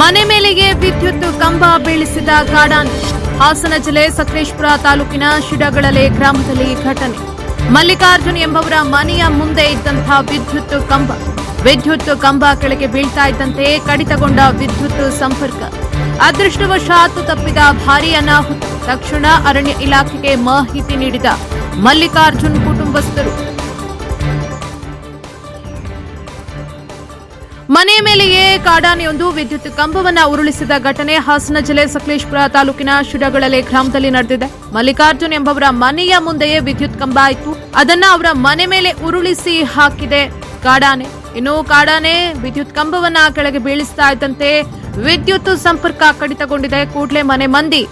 ಮನೆ ಮೇಲೆಗೆ ವಿದ್ಯುತ್ ಕಂಬ ಬೀಳಿಸಿದ ಕಾಡಾನೆ ಹಾಸನ ಜಿಲ್ಲೆ ಸಕಲೇಶ್ಪುರ ತಾಲೂಕಿನ ಶಿಡಗಳಲೆ ಗ್ರಾಮದಲ್ಲಿ ಘಟನೆ. ಮಲ್ಲಿಕಾರ್ಜುನ್ ಎಂಬವರ ಮನೆಯ ಮುಂದೆ ಇದ್ದಂತಹ ವಿದ್ಯುತ್ ಕಂಬ. ವಿದ್ಯುತ್ ಕಂಬ ಕೆಳಗೆ ಬೀಳ್ತಾ ಇದ್ದಂತೆ ಕಡಿತಗೊಂಡ ವಿದ್ಯುತ್ ಸಂಪರ್ಕ. ಅದೃಷ್ಟವಶಾತ್ ತಪ್ಪಿದ ಭಾರೀ ಅನಾಹುತ. ತಕ್ಷಣ ಅರಣ್ಯ ಇಲಾಖೆಗೆ ಮಾಹಿತಿ ನೀಡಿದ ಮಲ್ಲಿಕಾರ್ಜುನ್ ಕುಟುಂಬಸ್ಥರು. ಮನೆ ಮೇಲೆಯೇ ಕಾಡಾನೆಯೊಂದು ವಿದ್ಯುತ್ ಕಂಬವನ್ನ ಉರುಳಿಸಿದ ಘಟನೆ ಹಾಸನ ಜಿಲ್ಲೆ ಸಕಲೇಶ್ಪುರ ತಾಲೂಕಿನ ಶಿಡಗಳಲೆ ಗ್ರಾಮದಲ್ಲಿ ನಡೆದಿದೆ. ಮಲ್ಲಿಕಾರ್ಜುನ್ ಎಂಬವರ ಮನೆಯ ಮುಂದೆಯೇ ವಿದ್ಯುತ್ ಕಂಬ ಆಯಿತು. ಅದನ್ನ ಅವರ ಮನೆ ಮೇಲೆ ಉರುಳಿಸಿ ಹಾಕಿದೆ ಕಾಡಾನೆ. ಇನ್ನು ಕಾಡಾನೆ ವಿದ್ಯುತ್ ಕಂಬವನ್ನ ಕೆಳಗೆ ಬೀಳಿಸ್ತಾ ಇದ್ದಂತೆ ವಿದ್ಯುತ್ ಸಂಪರ್ಕ ಕಡಿತಗೊಂಡಿದೆ. ಕೂಡಲೇ ಮನೆ ಮಂದಿ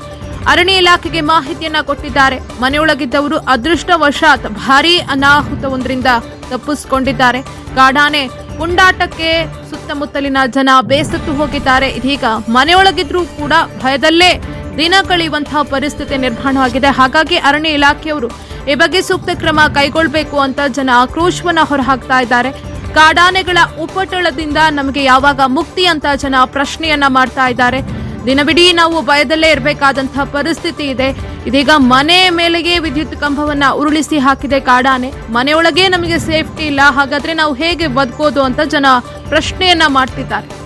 ಅರಣ್ಯ ಇಲಾಖೆಗೆ ಮಾಹಿತಿಯನ್ನ ಕೊಟ್ಟಿದ್ದಾರೆ. ಮನೆಯೊಳಗಿದ್ದವರು ಅದೃಷ್ಟವಶಾತ್ ಭಾರೀ ಅನಾಹುತವೊಂದರಿಂದ ತಪ್ಪಿಸಿಕೊಂಡಿದ್ದಾರೆ. ಕಾಡಾನೆ ಪುಂಡಾಟಕ್ಕೆ ಸುತ್ತಮುತ್ತಲಿನ ಜನ ಬೇಸತ್ತು ಹೋಗಿದ್ದಾರೆ. ಇದೀಗ ಮನೆಯೊಳಗಿದ್ರೂ ಕೂಡ ಭಯದಲ್ಲೇ ದಿನ ಕಳೆಯುವಂತಹ ಪರಿಸ್ಥಿತಿ ನಿರ್ಮಾಣವಾಗಿದೆ. ಹಾಗಾಗಿ ಅರಣ್ಯ ಇಲಾಖೆಯವರು ಈ ಬಗ್ಗೆ ಸೂಕ್ತ ಕ್ರಮ ಕೈಗೊಳ್ಳಬೇಕು ಅಂತ ಜನ ಆಕ್ರೋಶವನ್ನ ಹೊರಹಾಕ್ತಾ ಇದ್ದಾರೆ. ಕಾಡಾನೆಗಳ ಉಪಟಳದಿಂದ ನಮಗೆ ಯಾವಾಗ ಮುಕ್ತಿ ಅಂತ ಜನ ಪ್ರಶ್ನೆಯನ್ನ ಮಾಡ್ತಾ ಇದ್ದಾರೆ. ದಿನವಿಡೀ ನಾವು ಭಯದಲ್ಲೇ ಇರಬೇಕಾದಂತಹ ಪರಿಸ್ಥಿತಿ ಇದೆ. ಇದೀಗ ಮನೆ ಮೇಲೆಗೆ ವಿದ್ಯುತ್ ಕಂಬವನ್ನ ಉರುಳಿಸಿ ಹಾಕಿದೆ ಕಾಡಾನೆ. ಮನೆಯೊಳಗೆ ನಮಗೆ ಸೇಫ್ಟಿ ಇಲ್ಲ. ಹಾಗಾದ್ರೆ ನಾವು ಹೇಗೆ ಬದುಕೋದು ಅಂತ ಜನ ಪ್ರಶ್ನೆಯನ್ನ ಮಾಡ್ತಿದ್ದಾರೆ.